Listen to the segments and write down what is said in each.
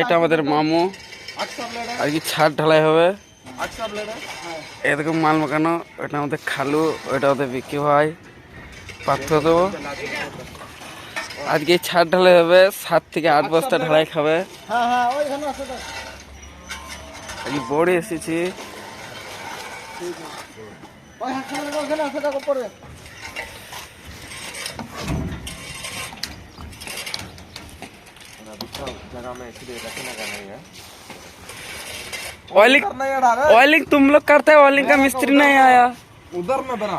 এটা আমাদের মামু। আর কি ছাদ ঢালাই হবে। এরকম মাল মাখানো ওটা আমাদের খালু ওটা ওদের বিক্রি হয় পাথর দেবো। আজকে ছাদ ঢালাই হবে, সাত থেকে আট বস্তা ঢালাই খাবে। আজকে বড়ি ऑयलिंग ऑयलिंग तुम लोग करते हो? ऑयलिंग का मिस्त्री नहीं आया। उधर में बना।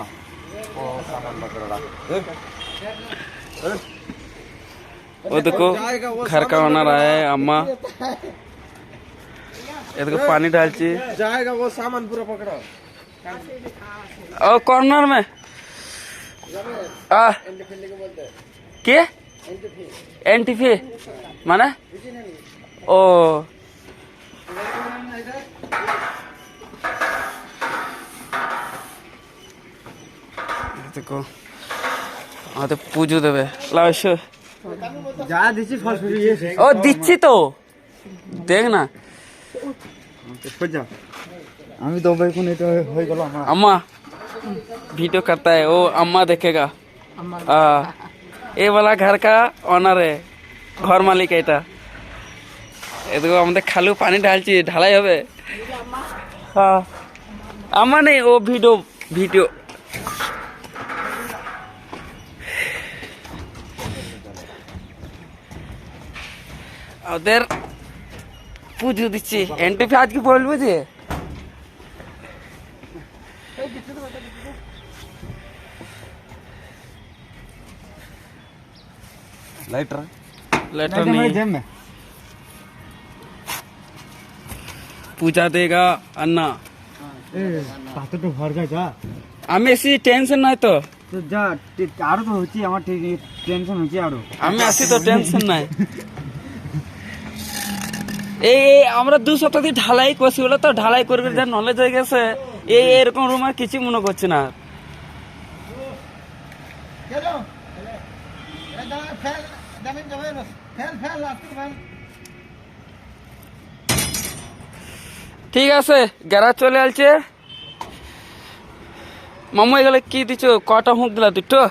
वो देखो घर का ऑनर आया है अम्मा। ये देखो पानी डाल डालची। जाएगा वो सामान पूरा पकड़ा। कॉर्नर में। आ। के? এনটিফি মানে? ও। দেখো আমাদের পুজো দেবে। যা দিচ্ছি ও দিচ্ছি তো। দেখ না। আমি তো ভাই এটা হয়ে গেল আমার। ভিডিও করতে ও আম্মা দেখেগা আহ ये वाला घर का ऑनर है ঘর মালিক এটা এদিকে আমাদের খালু পানি ঢালছি ঢালাই হবে হ্যাঁ আমার নেই ও ভিডিও ভিডিও ওদের পুজো দিচ্ছি এনটিপি আজকে বলবো যে लाइटर लेटर नहीं পূজা দেগা আন্না পাথরটা ভর গাছ যা আমি এসি টেনশন নাই তো তো যা টি- আরো তো হচ্ছে আমার ঠিক টেনশন হচ্ছে আরো আমি আসি তো টেনশন নাই এই এই আমরা দু শতাব্দী ঢালাই করছি বলে তো ঢালাই করবে যা নলেজ হয়ে গেছে এই এরকম রুম আর কিছু মনে করছি না ঠিক আছে, গ্যারাজ চলে আসছে। মামু, এগুলো কি দিচ্ছ কটা হুঁক দিলা দুটো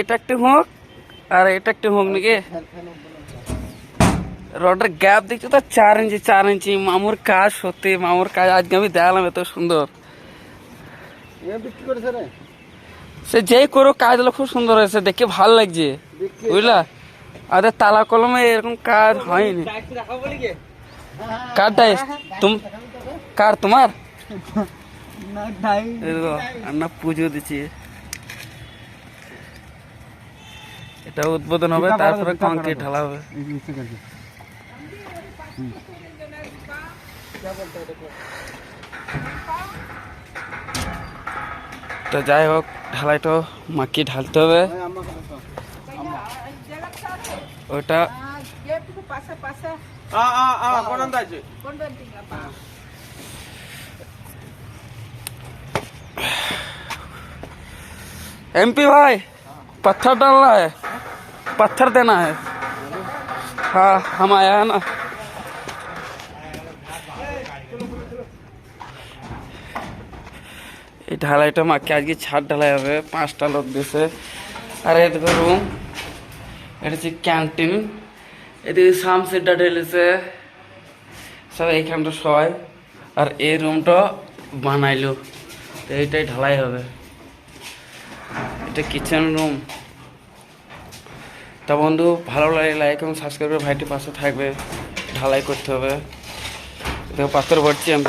এটা একটি হুঁক আর এটা একটি হুঁক নাকি? রডের গ্যাপ দেখছ তো? চার ইঞ্চি চার ইঞ্চি। মামুর কাজ সত্যি, মামুর কাজ। আজকে আমি দেখালাম এত সুন্দর। সে যেই করো কাজগুলো খুব সুন্দর হয়েছে দেখে ভালো লাগছে। বুঝলা? আর তালা কলমে এরকম কাজ হয়নি। কারটাই তুম কার তোমার? না পুজো দিচ্ছি। এটা উদ্বোধন হবে তারপরে করা কংক্রিট ঢালা হবে। এই জিনিসটা করছে তো যাই হোক ঢালাইটা মাকি ঢালতে হবে ওটা passa, passa, आ आ आ कोण अंदाजे quando eu tinha pá. MP भाई पत्थर डालना है पत्थर देना है हाँ हम आया है ना এই ঢালাইটা মাকে আজকে ছাদ ঢালাই হবে, পাঁচটা লোক দিছে। আর এদিকে রুম এটা হচ্ছে ক্যান্টিন এদিকে সাম সেটটা ঢেলেছে। সব এইখানটা সবাই। আর এই রুমটা বানাইলো। তো এইটাই ঢালাই হবে। এটা কিচেন রুম তা বন্ধু, ভালো লাগে লাইক এবং সাবস্ক্রাইব করে ভাইটির পাশে থাকবে। ঢালাই করতে হবে। পাথর ভরছি আমি।